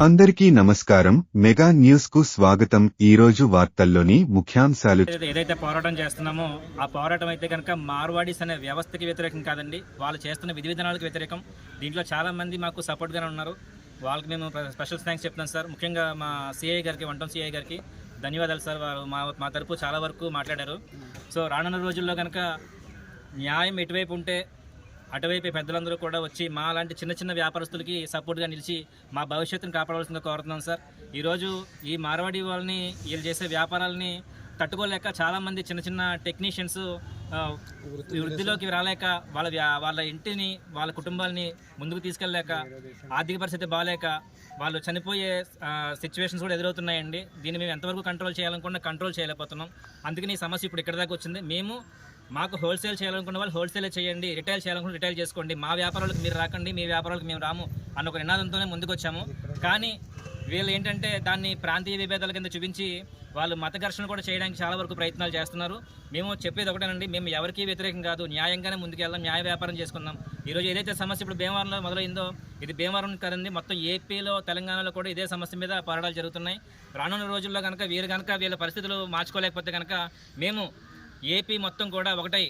అందరికీ నమస్కారం. మెగా న్యూస్కు స్వాగతం. ఈ రోజు వార్తల్లోని ముఖ్యాంశాలు ఏదైతే- ఏదైతే పోరాటం చేస్తున్నామో ఆ పోరాటం అయితే కనుక మార్వాడీస్ అనే వ్యవస్థకి వ్యతిరేకం కాదండి. వాళ్ళు చేస్తున్న విధి విధానాలకు వ్యతిరేకం. దీంట్లో చాలా మంది మాకు సపోర్ట్గానే ఉన్నారు. వాళ్ళకి మేము స్పెషల్ థ్యాంక్స్ చెప్తున్నాం సార్. ముఖ్యంగా మా సిఐ గారికి వంటం సిఐ గారికి ధన్యవాదాలు సార్. వారు మా మా తరపు చాలా వరకు మాట్లాడారు. సో రానున్న రోజుల్లో కనుక న్యాయం ఎటువైపు ఉంటే అటువైపు పెద్దలందరూ కూడా వచ్చి మా లాంటి చిన్న చిన్న వ్యాపారస్తులకి సపోర్ట్గా నిలిచి మా భవిష్యత్తును కాపాడవలసిందిగా కోరుతున్నాం సార్. ఈరోజు ఈ మార్వాడి వాళ్ళని వీళ్ళు చేసే వ్యాపారాలని తట్టుకోలేక చాలామంది చిన్న చిన్న టెక్నీషియన్స్ వృద్ధిలోకి రాలేక వాళ్ళ వ్యా- వాళ్ళ ఇంటిని వాళ్ళ కుటుంబాలని ముందుకు తీసుకెళ్ళలేక ఆర్థిక పరిస్థితి బాగాలేక వాళ్ళు చనిపోయే సిచ్యువేషన్స్ కూడా ఎదురవుతున్నాయండి. దీన్ని మేము ఎంతవరకు కంట్రోల్ చేయాలనుకున్నా కంట్రోల్ చేయలేకపోతున్నాం. అందుకని ఈ సమస్య ఇప్పుడు ఇక్కడ దాకా వచ్చింది. మేము మాకు హోల్సేల్ చేయాలనుకున్న వాళ్ళు హోల్సేలే చేయండి రిటైల్ చేయాలనుకుంటే రిటైల్ చేసుకోండి. మా వ్యాపారాలకు మీరు రాకండి మీ వ్యాపారాలకు మేము రాము అన్న ఒక నినాదంతోనే ముందుకు వచ్చాము కానీ వీళ్ళు ఏంటంటే దాన్ని ప్రాంతీయ విభేదాల కింద చూపించి వాళ్ళు మత ఘర్షణ కూడా చేయడానికి చాలా వరకు ప్రయత్నాలు చేస్తున్నారు. మేము చెప్పేది ఒకటేనండి మేము ఎవరికీ వ్యతిరేకం కాదు న్యాయంగానే ముందుకెళ్దాం న్యాయ వ్యాపారం చేసుకుందాం. ఈరోజు ఏదైతే సమస్య ఇప్పుడు భీమవరంలో మొదలైందో ఇది భీమవరం కదండి మొత్తం ఏపీలో తెలంగాణలో కూడా ఇదే సమస్య మీద పోరాటాలు జరుగుతున్నాయి. రానున్న రోజుల్లో కనుక వీరు కనుక వీళ్ళ పరిస్థితులు మార్చుకోలేకపోతే కనుక మేము ఏపీ మొత్తం కూడా ఒకటై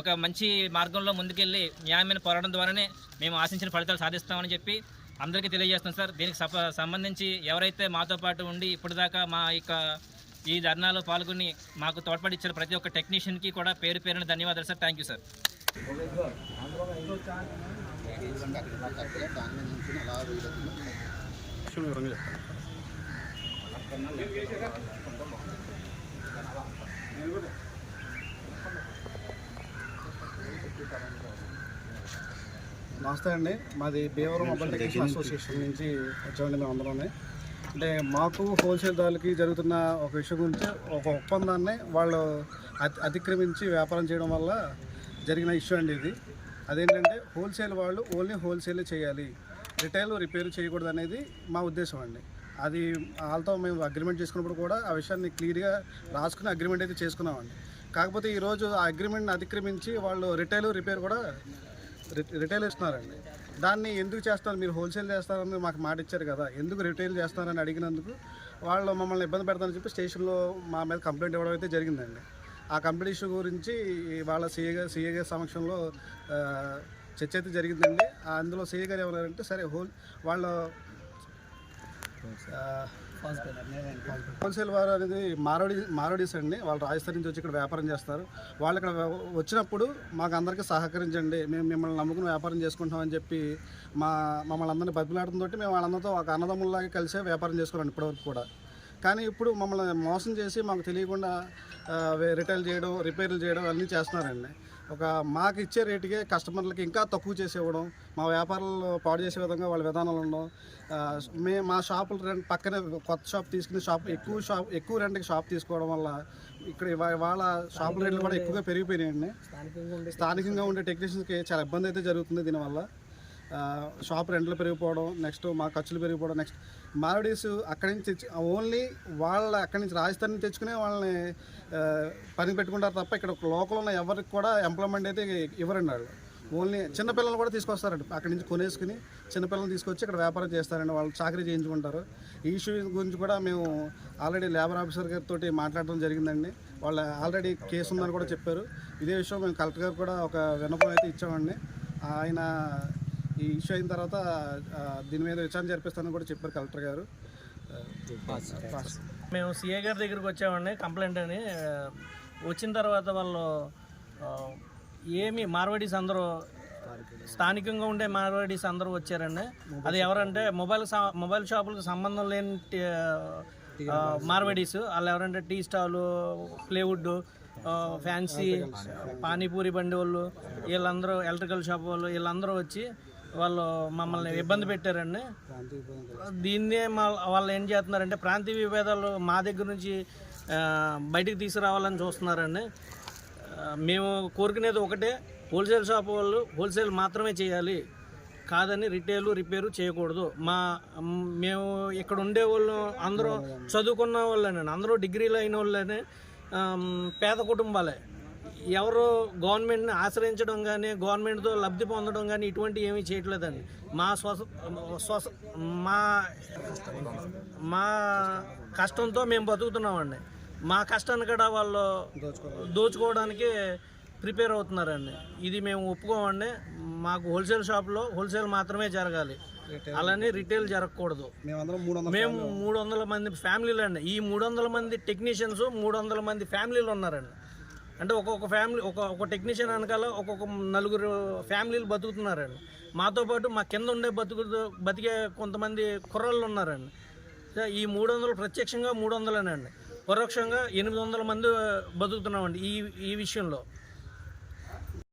ఒక మంచి మార్గంలో ముందుకెళ్ళి న్యాయమైన పోరాటం ద్వారానే మేము ఆశించిన ఫలితాలు సాధిస్తామని చెప్పి అందరికీ తెలియజేస్తాం సార్. దీనికి సంబంధించి ఎవరైతే మాతో పాటు ఉండి ఇప్పటిదాకా మా యొక్క ఈ ధర్నాలో పాల్గొని మాకు తోడ్పడిచ్చిన ప్రతి ఒక్క టెక్నీషియన్కి కూడా పేరు పేరున ధన్యవాదాలు సార్. థ్యాంక్ యూ సార్ నమస్తే అండి. మాది భీమవరం మొబైల్ టెక్నీషియన్ అసోసియేషన్ నుంచి వచ్చామండి మేము అందరం అంటే మాకు హోల్సేల్ దారులకి జరుగుతున్న ఒక విషయం గురించి ఒక ఒప్పందాన్ని వాళ్ళు అతి అతిక్రమించి వ్యాపారం చేయడం వల్ల జరిగిన ఇష్యూ అండి ఇది. అదేంటంటే హోల్సేల్ వాళ్ళు ఓన్లీ హోల్సేలే చేయాలి. రిటైల్ రిపేర్ చేయకూడదు అనేది మా ఉద్దేశం అండి. అది వాళ్ళతో మేము అగ్రిమెంట్ చేసుకున్నప్పుడు కూడా ఆ విషయాన్ని క్లియర్గా రాసుకుని అగ్రిమెంట్ అయితే చేసుకున్నామండి. కాకపోతే ఈరోజు ఆ అగ్రిమెంట్ని అతిక్రమించి వాళ్ళు రిటైల్ రిపేర్ కూడా రి- రిటైల్ ఇస్తున్నారండి. దాన్ని ఎందుకు చేస్తారు మీరు హోల్సేల్ చేస్తారని మాకు మాట ఇచ్చారు కదా. ఎందుకు రిటైల్ చేస్తారని అడిగినందుకు వాళ్ళు మమ్మల్ని ఇబ్బంది పెడతారని చెప్పి స్టేషన్లో మా మీద కంప్లైంట్ ఇవ్వడం అయితే జరిగిందండి. ఆ కంప్లైంట్ ఇష్యూ గురించి వాళ్ళ సీఏ సీఏ సమక్షంలో చర్చ అయితే జరిగిందండి. అందులో సీఏ గారు ఏమన్నారంటే సరే హోల్ వాళ్ళు హోల్సేల్ వారు అనేది మారోడీ మారోడీస్ అండి వాళ్ళు రాజస్థాన్ నుంచి వచ్చి ఇక్కడ వ్యాపారం చేస్తారు. వాళ్ళు ఇక్కడ వచ్చినప్పుడు మాకు అందరికీ సహకరించండి మేము మిమ్మల్ని నమ్ముకుని వ్యాపారం చేసుకుంటామని చెప్పి మా మమ్మల్ని అందరినీ బతిలాడుతుందో మేము వాళ్ళందరితో ఒక అన్నదమ్ముల్లాగా కలిసే వ్యాపారం చేసుకున్నాం ఇప్పటివరకు కూడా. కానీ ఇప్పుడు మమ్మల్ని మోసం చేసి మాకు తెలియకుండా రిటైల్ చేయడం రిపేర్లు చేయడం అన్నీ చేస్తున్నారండి. ఒక మాకు ఇచ్చే రేటుకే కస్టమర్లకి ఇంకా తక్కువ చేసి ఇవ్వడం మా వ్యాపారాలు పాడు చేసే విధంగా వాళ్ళ విధానాలు ఉండడం మే మా షాపులు రెంట్ పక్కనే కొత్త షాప్ తీసుకుని షాప్ ఎక్కువ షాప్ ఎక్కువ రెంట్కి షాప్ తీసుకోవడం వల్ల ఇక్కడ వాళ్ళ షాపుల రేట్లు కూడా ఎక్కువగా పెరిగిపోయినాయండి. స్థానికంగా ఉండే టెక్నీషియన్స్కి చాలా ఇబ్బంది అయితే జరుగుతుంది దీనివల్ల. షాప్ రెంట్లు పెరిగిపోవడం నెక్స్ట్ మా ఖర్చులు పెరిగిపోవడం నెక్స్ట్ మారడీస్ అక్కడి నుంచి తెచ్చి ఓన్లీ వాళ్ళ అక్కడి నుంచి రాజస్థాన్ నుంచి తెచ్చుకునే వాళ్ళని పని పెట్టుకుంటారు తప్ప ఇక్కడ లోకల్ ఉన్న ఎవరికి కూడా ఎంప్లాయ్మెంట్ అయితే ఇవ్వరండి వాళ్ళు. ఓన్లీ చిన్నపిల్లలు కూడా తీసుకొస్తారండి. అక్కడి నుంచి కొనేసుకుని చిన్నపిల్లలు తీసుకొచ్చి ఇక్కడ వ్యాపారం చేస్తారండి. వాళ్ళు చాకరీ చేయించుకుంటారు. ఈ ఇష్యూ గురించి కూడా మేము ఆల్రెడీ లేబర్ ఆఫీసర్ గారితో మాట్లాడడం జరిగిందండి. వాళ్ళ ఆల్రెడీ కేసు ఉందని కూడా చెప్పారు. ఇదే విషయం మేము కలెక్టర్ గారు కూడా ఒక విన్నపం అయితే ఇచ్చామండి. ఆయన ఈ ఇష్యూ అయిన తర్వాత దీని మీద విచారణ జరిపిస్తానని కూడా చెప్పారు కలెక్టర్ గారు. మేము సిఏ గారి దగ్గరికి వచ్చామండి కంప్లైంట్ అని. వచ్చిన తర్వాత వాళ్ళు ఏమి మార్వాడీస్ అందరూ స్థానికంగా ఉండే మార్వాడీస్ అందరూ వచ్చారండి. అది ఎవరంటే మొబైల్ మొబైల్ షాపులకు సంబంధం లేని మార్వాడీస్. వాళ్ళు ఎవరంటే tea stall plywood fancy panipuri బండి వాళ్ళు వీళ్ళందరూ ఎలక్ట్రికల్ షాప్ వాళ్ళు వీళ్ళందరూ వచ్చి వాళ్ళు మమ్మల్ని ఇబ్బంది పెట్టారండి. దీన్నే మా వాళ్ళు ఏం చేస్తున్నారంటే ప్రాంతీయ విభేదాలు మా దగ్గర నుంచి బయటికి తీసుకురావాలని చూస్తున్నారండి. మేము కోరుకునేది ఒకటే హోల్సేల్ షాప్ వాళ్ళు హోల్సేల్ మాత్రమే చేయాలి. కాదని రిటైల్ రిపేరు చేయకూడదు. మా మేము ఇక్కడ ఉండే వాళ్ళు అందరూ చదువుకున్న వాళ్ళేనండి అందరూ డిగ్రీలు అయిన వాళ్ళనే పేద కుటుంబాలే. ఎవరు గవర్నమెంట్ని ఆశ్రయించడం కానీ గవర్నమెంట్తో లబ్ధి పొందడం కానీ ఇటువంటి ఏమీ చేయట్లేదండి. మా స్వస స్వస మా మా కష్టంతో మేము బతుకుతున్నామండి. మా కష్టాన్ని కూడా వాళ్ళు దోచుకోవడానికి ప్రిపేర్ అవుతున్నారండి. ఇది మేము ఒప్పుకోమండి. మాకు హోల్సేల్ షాప్లో హోల్సేల్ మాత్రమే జరగాలి. అలానే రిటైల్ జరగకూడదు. మేము మూడు వందల మంది ఫ్యామిలీలు అండి ఈ మూడు వందల మంది టెక్నీషియన్స్ మూడు వందల మంది ఫ్యామిలీలు ఉన్నారండి. అంటే ఒక్కొక్క ఫ్యామిలీ ఒక ఒక టెక్నీషియన్ వెనకాల ఒక్కొక్క నలుగురు ఫ్యామిలీలు బతుకుతున్నారండి మాతో పాటు మా కింద ఉండే బతుకు బతికే కొంతమంది కుర్రాళ్ళు ఉన్నారండి. ఈ మూడు వందలు ప్రత్యక్షంగా మూడు వందలేనండి పరోక్షంగా ఎనిమిది వందల మంది బతుకుతున్నామండి ఈ ఈ విషయంలో.